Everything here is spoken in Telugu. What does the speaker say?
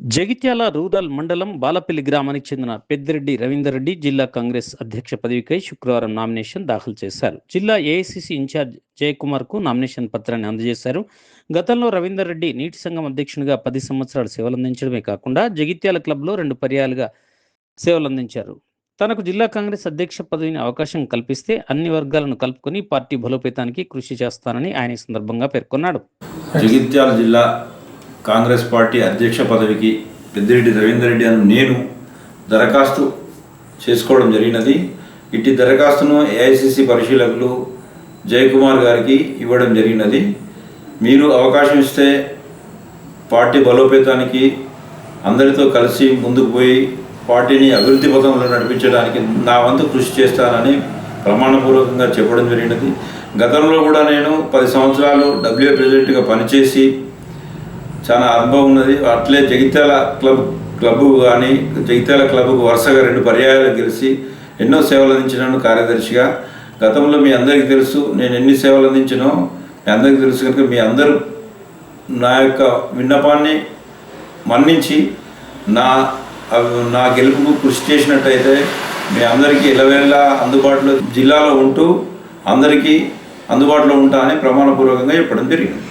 జగిత్యాల రూరల్ మండలం బాలపల్లి గ్రామానికి చెందిన పెద్దిరెడ్డి రవీందర్ రెడ్డి జిల్లా కాంగ్రెస్ అధ్యక్ష పదవికై శుక్రవారం నామినేషన్ దాఖలు చేశారు. జిల్లా ఏఐసిసి ఇన్ఛార్జ్ జయకుమార్కు నామినేషన్ పత్రాన్ని అందజేశారు. గతంలో రవీందర్ రెడ్డి నీటి సంఘం అధ్యక్షునిగా పది సంవత్సరాలు సేవలందించడమే కాకుండా జగిత్యాల క్లబ్లో రెండు పర్యాలుగా సేవలందించారు. తనకు జిల్లా కాంగ్రెస్ అధ్యక్ష పదవిని అవకాశం కల్పిస్తే అన్ని వర్గాలను కలుపుకొని పార్టీ బలోపేతానికి కృషి చేస్తానని ఆయన సందర్భంగా పేర్కొన్నాడు. జగిత్యాల జిల్లా కాంగ్రెస్ పార్టీ అధ్యక్ష పదవికి పెద్దిరెడ్డి రవీందర్ రెడ్డి అని నేను దరఖాస్తు చేసుకోవడం జరిగినది. ఇట్టి దరఖాస్తును ఏఐసిసి పరిశీలకులు జయకుమార్ గారికి ఇవ్వడం జరిగినది. మీరు అవకాశం ఇస్తే పార్టీ బలోపేతానికి అందరితో కలిసి ముందుకు పోయి పార్టీని అభివృద్ధి పథంలో నడిపించడానికి నా వంతు కృషి చేస్తానని ప్రమాణపూర్వకంగా చెప్పడం జరిగినది. గతంలో కూడా నేను పది సంవత్సరాలు డబ్ల్యూ ప్రెసిడెంట్గా పనిచేసి చాలా అనుభవం ఉన్నది. అట్లే జగిత్యాల క్లబ్ క్లబ్ కానీ జగిత్యాల క్లబ్కు వరుసగా రెండు పర్యాయాలు గెలిచి ఎన్నో సేవలు అందించినాను కార్యదర్శిగా. గతంలో మీ అందరికీ తెలుసు నేను ఎన్ని సేవలు అందించినో. మీ అందరికీ తెలుసు కనుక మీ అందరూ నా యొక్క విన్నపాన్ని మన్నించి నా నా గెలుపుకు కృషి చేసినట్టయితే మీ అందరికీ ఇలవేళ్ళ అందుబాటులో జిల్లాలో ఉంటూ అందరికీ అందుబాటులో ఉంటా అని ప్రమాణపూర్వకంగా చెప్పడం జరిగింది.